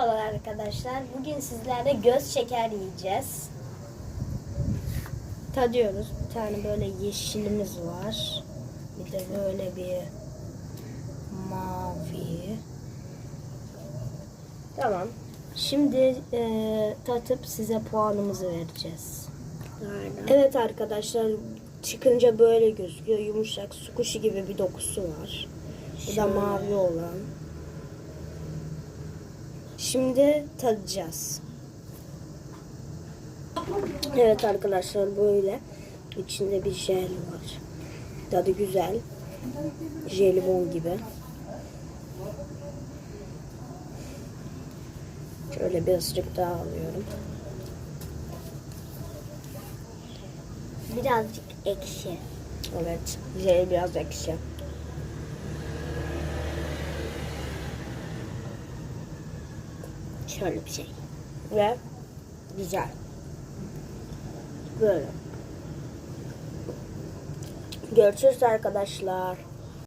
Merhabalar arkadaşlar. Bugün sizlerle göz şeker yiyeceğiz. Tadıyoruz. Bir tane böyle yeşilimiz var. Bir de böyle bir mavi. Tamam. Şimdi e, tatıp size puanımızı vereceğiz. Evet arkadaşlar çıkınca böyle gözüküyor. Yumuşak su kuşu gibi bir dokusu var. Bu da mavi olan. Şimdi tadacağız. Evet arkadaşlar böyle. İçinde bir jel var. Tadı güzel. Jelibon gibi. Şöyle bir ısırık daha alıyorum. Birazcık ekşi. Evet. Jel biraz ekşi. Şöyle bir şey. Ve güzel. Böyle. Görüşürüz arkadaşlar.